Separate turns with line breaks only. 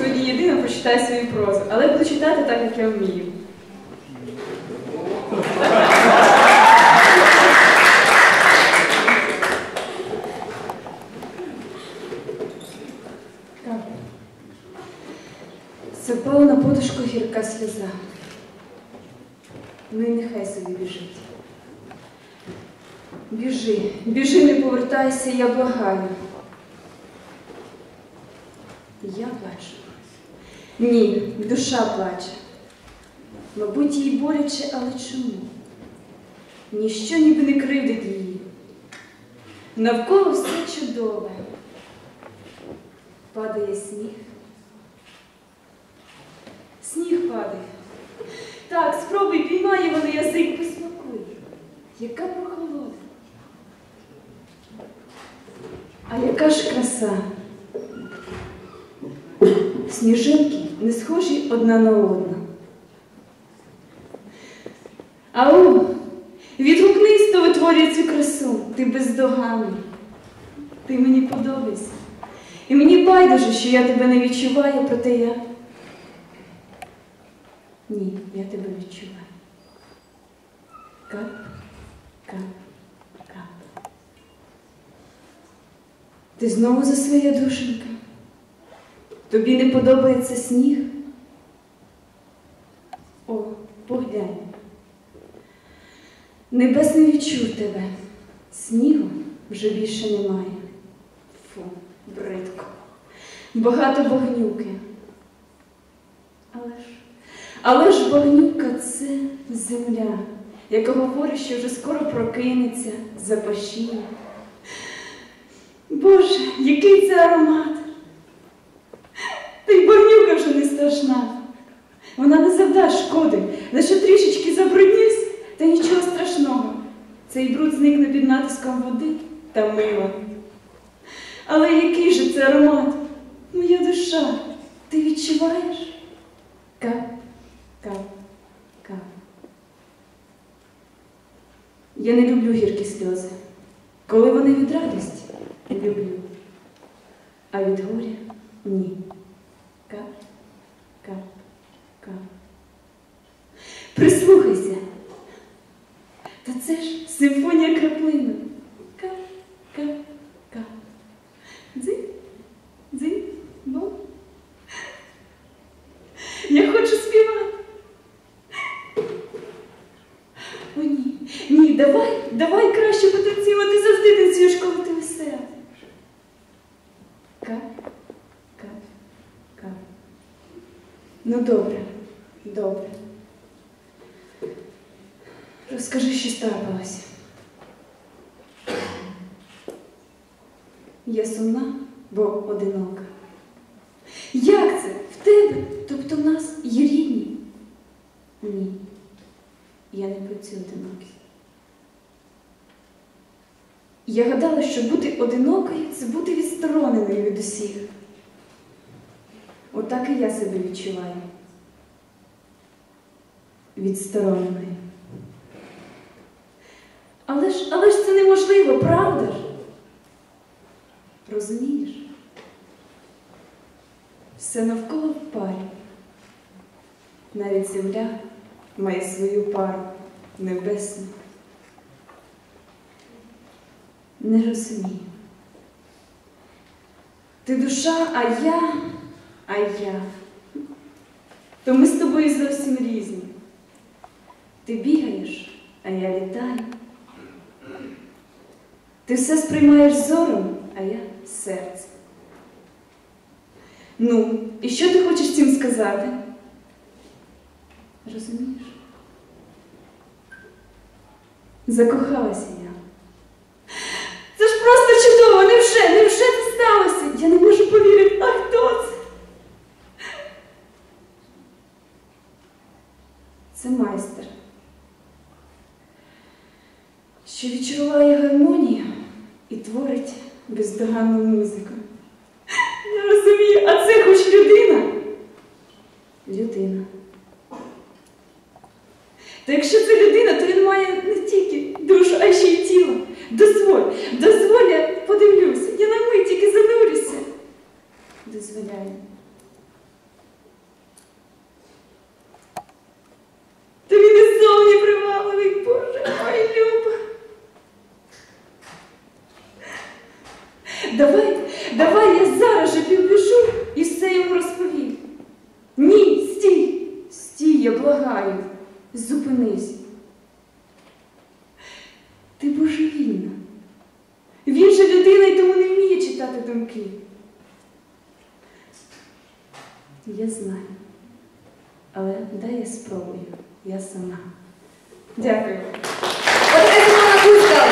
Сьогодні єдино прочитаю свою прозу, але буду читати так, як я вмію. Запала на подушку гірка сльоза. Ну і нехай собі біжить. Біжи, біжи, не повертайся, я благаю. Я плачу. Ні, душа плаче. Мабуть, їй боляче, але чому? Ніщо ніби не кривдить її. Навколо все чудове. Падає сніг. Сніг падає. Так, спробуй, піймай його язик, посмакуй. Яка прохолода. А яка ж краса? Сніжинки не схожі одна на одну. Ау, відгукнись, хто витворює цю красу. Ти бездоганний. Ти мені подобаєшся. І мені байдуже, що я тебе не відчуваю, проте я. Ні, я тебе відчуваю. Кап, кап, кап. Ти знову за своє душенька? Тобі не подобається сніг? О, поглянь. Небес не відчув тебе. Снігу вже більше немає. Фу, бридко. Багато багнюки. Але ж, але ж багнюка це земля, яка говорить, що вже скоро прокинеться, запашіє. Боже, який це аромат! Та й багнюка вже не страшна. Вона не завдасть шкоди, лише трішечки забруднюсь, та нічого страшного. Цей бруд зникне під натиском води та мила. Але який же це аромат? Моя душа, ти відчуваєш? Кап, кап, кап. Я не люблю гіркі сльози. Коли вони від радості, люблю. А від горя ні. Кап, кап, кап. Прислухайся. Та це ж симфонія краплинок. Кап, кап, кап. Дзинь, дзинь, бом. Я хочу співати. О, ні, ні, давай, давай краще потанцювати. Ти завжди танцюєш, коли ти весела. Кап, кап, кап. Ну, добре, добре. Розкажи, що трапилося. Я сумна, бо одинока. Як це? В тебе? Тобто в нас є рідні? Ні. Я не про цю одинокість. Я гадала, що бути одинокою це бути відстороненою від усіх. Отак і я себе відчуваю. Відстороненою. Але ж, але ж це неможливо, правда ж? Розумієш? Все навколо в парі. Навіть земля має свою пару небесну. Не розумію. Ти душа, а я, а я. То ми з тобою зовсім різні. Ти бігаєш, а я літаю. Ти все сприймаєш зором, а я серцем. Ну, і що ти хочеш цим сказати? Розумієш? Закохалася я. Це ж просто чудово, невже, невже це сталося? Я не можу повірити, а хто це? Це майстер, що відчуває гармонію і творить бездоганну музику. Я розумію, а це хоч людина? Людина. Та якщо це людина, то він має не тільки душу, а ще й тіло. Дозволь, дозволь, я подивлюся, я на мить тільки занурюся. Дозволяю. Та він і зовні приваливий, Боже мой люба. Давай, давай я зараз же підбіжу і все йому розповім. Ні, стій, стій, я благаю зупинись. Ти божевільна. Він же людина і тому не вміє читати думки. Я знаю. Але дай я спробую, я сама. Дякую. От